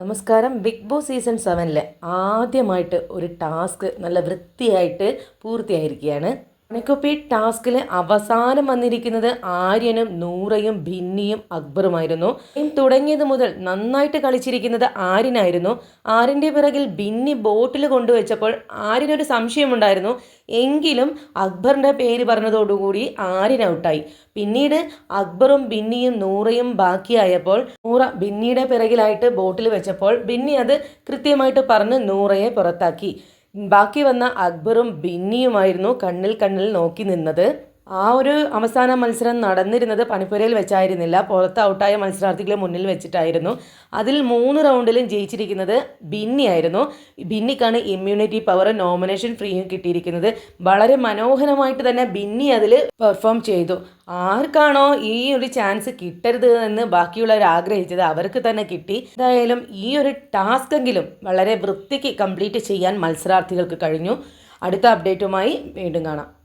നമസ്കാരം. Big boss season സെവനിലെ ആദ്യമായിട്ട് ഒരു ടാസ്ക് നല്ല വൃത്തിയായിട്ട് പൂർത്തിയായിരിക്കുകയാണ്. കണക്കൊപ്പി ടാസ്കിൽ അവസാനം വന്നിരിക്കുന്നത് ആര്യനും നൂറയും ഭിന്നിയും അക്ബറുമായിരുന്നു. തുടങ്ങിയത് മുതൽ നന്നായിട്ട് കളിച്ചിരിക്കുന്നത് ആര്യനായിരുന്നു. ആര്യന്റെ പിറകിൽ ഭിന്നി ബോട്ടിൽ കൊണ്ടുവച്ചപ്പോൾ ആര്യനൊരു സംശയമുണ്ടായിരുന്നു. എങ്കിലും അക്ബറിന്റെ പേര് പറഞ്ഞതോടുകൂടി ആര്യൻ ഔട്ടായി. പിന്നീട് അക്ബറും ബിന്നിയും നൂറയും ബാക്കിയായപ്പോൾ നൂറ ബിന്നിയുടെ പിറകിലായിട്ട് ബോട്ടിൽ വെച്ചപ്പോൾ ബിന്നി അത് കൃത്യമായിട്ട് പറഞ്ഞ് നൂറയെ പുറത്താക്കി. ബാക്കി വന്ന അക്ബറും ബിന്നിയുമായിരുന്നു കണ്ണിൽ കണ്ണിൽ നോക്കി നിന്നത്. ആ ഒരു അവസാന മത്സരം നടന്നിരുന്നത് പണിപ്പുരയിൽ വെച്ചായിരുന്നില്ല. പുറത്ത് ഔട്ടായ മത്സരാർത്ഥികളെ മുന്നിൽ വെച്ചിട്ടായിരുന്നു. അതിൽ മൂന്ന് റൗണ്ടിലും ജയിച്ചിരിക്കുന്നത് ബിന്നിയായിരുന്നു ബിന്നിക്കാണ് ഇമ്മ്യൂണിറ്റി പവർ നോമിനേഷൻ ഫ്രീയും കിട്ടിയിരിക്കുന്നത്. വളരെ മനോഹരമായിട്ട് തന്നെ ബിന്നി അതിൽ പെർഫോം ചെയ്തു. ആർക്കാണോ ഈ ഒരു ചാൻസ് കിട്ടരുത് എന്ന് ബാക്കിയുള്ളവർ ആഗ്രഹിച്ചത് അവർക്ക് തന്നെ കിട്ടി. എന്തായാലും ഈ ഒരു ടാസ്ക് എങ്കിലും വളരെ വൃത്തിക്ക് കംപ്ലീറ്റ് ചെയ്യാൻ മത്സരാർത്ഥികൾക്ക് കഴിഞ്ഞു. അടുത്ത അപ്ഡേറ്റുമായി വീണ്ടും കാണാം.